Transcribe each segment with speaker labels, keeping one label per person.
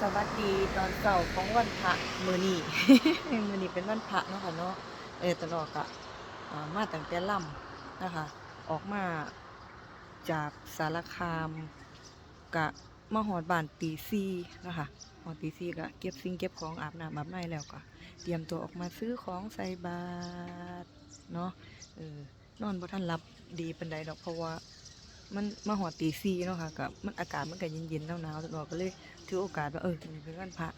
Speaker 1: สวัสดีตอนเช้าของวันพระมื้อนี้มื้อนี้เป็นวันพระเนาะค่ะเนาะเออตลอดกะอ่ามาตั้งแต่ล่ำนะคะ ออกมาจากสารคามกะมาหอดบานตีสี่นะคะหอดตีสี่กะเก็บสิ่งเก็บของอาบน้ำอาบในแล้วก็เตรียมตัวออกมาซื้อของใส่บาตรเนาะเออนอนบ่ทันหลับดีปานใดดอกเพราะว่า มันมาหอดตีสี่เนาะค่ะกับมันอากาศมันก็เย็นๆหนาวๆตลอดก็เลยถือโอกาสว่าเออนี่เป็นวันพระ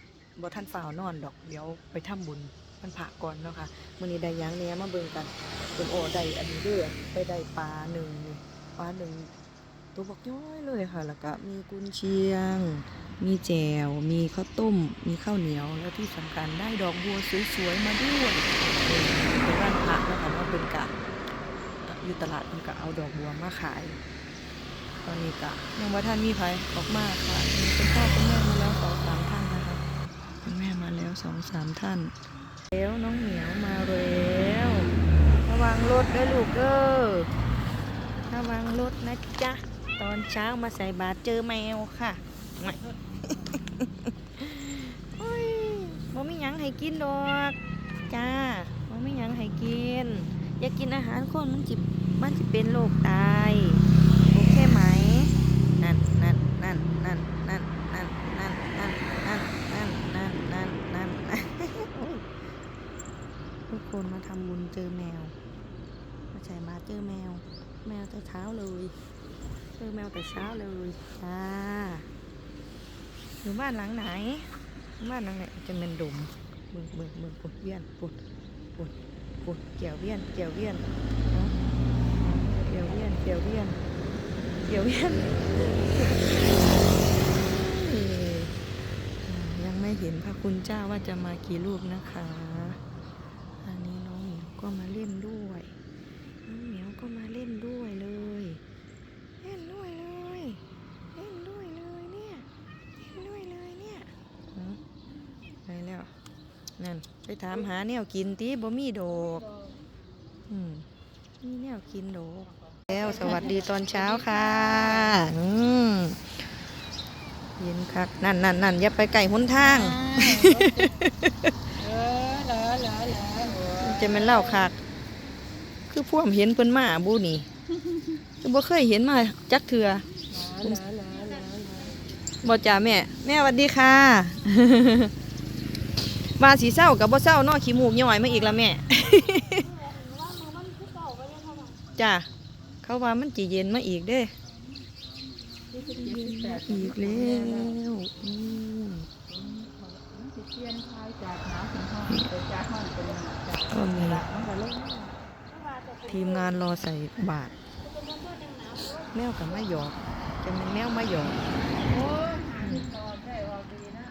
Speaker 1: บ่ทันฝ่าวนอนดอกเดี๋ยวไปทำบุญวันพระก่อนเนาะค่ะมื้อนี้ได้ยังแหน่มาเบิ่งกันเป็นโอได้อันนี้เด้อไปได้ปลาหนึ่งปลาหนึ่งตัวบักย้อยเลยค่ะ แล้วก็มีกุนเชียง มีแจ่วมีข้าวต้ม มีข้าวเหนียว แล้วที่สำคัญได้ดอกบัวสวยๆมาด้วยเป็นวันพระเนาะคะว่าเป็นกะอยู่ตลาดมันก็เอาดอกบัวมาขาย ตอนนี้ก็ยังว่าท่านมีไผออกมาค่ะมีคุณพ่อคุณแม่มาแล้วสองสามท่านนะคะคุณแม่มาแล้วสองสามท่าน แล้วน้องเหมียวมาแล้วระวังรถด้วยลูกเด้อระวังรถนะจ๊ะตอนเช้ามาใส่บาตรเจอแมวค่ะไม่โอ้ยบ่มีหยังให้กินดอกจ้าบ่มีหยังให้กิน อยากกินอาหารคนมันจิบมันจิเป็นโรคตาย คนมาทำบุญเจอแมว มาใส่มาเจอแมว แมวแต่เช้าเลย เจอแมวแต่เช้าเลยจ้าอยู่บ้านหลังไหน บ้านหลังไหนจะเป็นดมเบิ่งเบิ่งเบิ่งปวดเวียนปวดปวดปวดเกี่ยวเวียนเกี่ยวเวียนเกี่ยวเวียนเกี่ยวเวียนเดี๋ยวยันยังไม่เห็นพระคุณเจ้าว่าจะมากี่รูปนะคะ อันนี้น้องเหมียว ก็มาเล่นด้วยน้องเหมียวก็มาเล่นด้วยเลย เล่นด้วยเลย เล่นด้วยเลยเนี่ย เล่นด้วยเลยเนี่ยฮะไปแล้วนั่นไปถามหาแนวกินตีบ่มีดอกอืมมีแนวกินดอกแล้วสวัสดีตอนเช้าค่ะอืมเย็นคักนั่นนั่นนั่นอย่าไปไก่หนทาง
Speaker 2: เออเหรอเหรอเหรอเหรอ
Speaker 1: จะเป็นเล่าคักคือพวกเห็นเพิ่นมาบูนี่คือบ่เคยเห็นมาจักเถื่อ
Speaker 2: เหรอเหรอเหรอเหรอ
Speaker 1: บ่จ่าแม่ แม่สวัสดีค่ะว่าสีเศร้ากับบ่เศร้านอขี้มูกย่อยมาอีกแล้วแม่จ้าเขาว่ามันจีเย็นมาอีกเด้ อีกแล้วอืม
Speaker 2: สิเทียนคลายจา กหนาวถึงห้องไปจากห้องเป็นหนาวจาก
Speaker 1: ก็มี
Speaker 2: มันก็ลง
Speaker 1: ทีมงานรอใส่บาตรแมวกับมาหยอกจะเป็นแมวมาหยอก
Speaker 2: โอ้ยหาที่นอนได้ออกดีนะ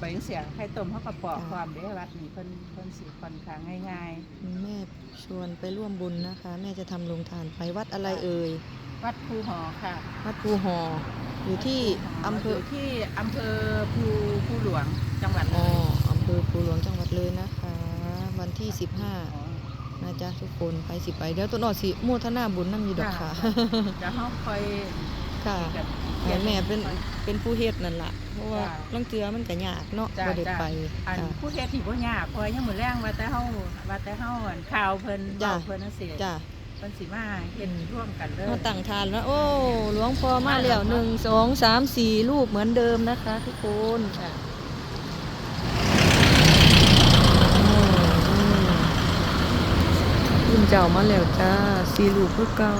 Speaker 2: ใบเสียงไข่ต้มเขากระปอกความเด้วัดนี่เพิ่นเพิ่นสีค่อนข้างง่าย
Speaker 1: แม่ชวนไปร่วมบุญนะคะ แม่จะทำโรงทานไปวัดอะไรเอ่ย
Speaker 2: ๆวัดภูหอค่ะ
Speaker 1: วัดภูหอ อยู่ที่อำเภอ
Speaker 2: ยู่ที่อำเภอภูภูหลวงจังหวัด
Speaker 1: อ๋ออำเภอภูหลวงจังหวัดเลยนะคะ วันที่
Speaker 2: อ๋อ
Speaker 1: 15 นะจ๊ะทุกคนไปสิไปเดี๋ยวต้นออดสิโมทนาบุญนั่งอยู่ดอกค่ะ
Speaker 2: จะเขาคอย
Speaker 1: ค่ะ
Speaker 2: แบบ
Speaker 1: ให้แม่เป็นเป็นผู้เฮ็ดนั่นล่ะ เพราะว่า
Speaker 2: จ้ะ
Speaker 1: ลังเตือมันก็ยากเนาะ
Speaker 2: จ้ะ
Speaker 1: บ่ได้
Speaker 2: จ้ะ
Speaker 1: ไป
Speaker 2: อัน
Speaker 1: จ้ะ
Speaker 2: ผู้เฮ็ดที่บ่ยากเพราะยังมื้อแรงว่าแต่เฮาว่าแต่เฮาอันข่าวเพิ่น
Speaker 1: จ้ะ
Speaker 2: เว้าเพิ่นจังซี่
Speaker 1: จ้ะ
Speaker 2: เพิ่นสิมาเฮ็ดร่วมกันเด้อ
Speaker 1: มาตั้งทานแล้วโอ้หลวงพ่อมาแล้วหนึ่งสองสามสี่รูปเหมือนเดิมนะคะ ทุกคน
Speaker 2: จ้ะ
Speaker 1: รุ่นเจ้ามาแล้วจ้าสี่รูปเพื่อเก่า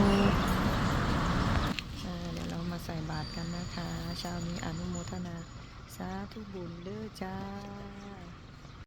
Speaker 1: อ่าเดี๋ยวเรามาใส่บาตรกันนะคะเช้านี้อนุโมทนา สาธุบุญเด้อจ้า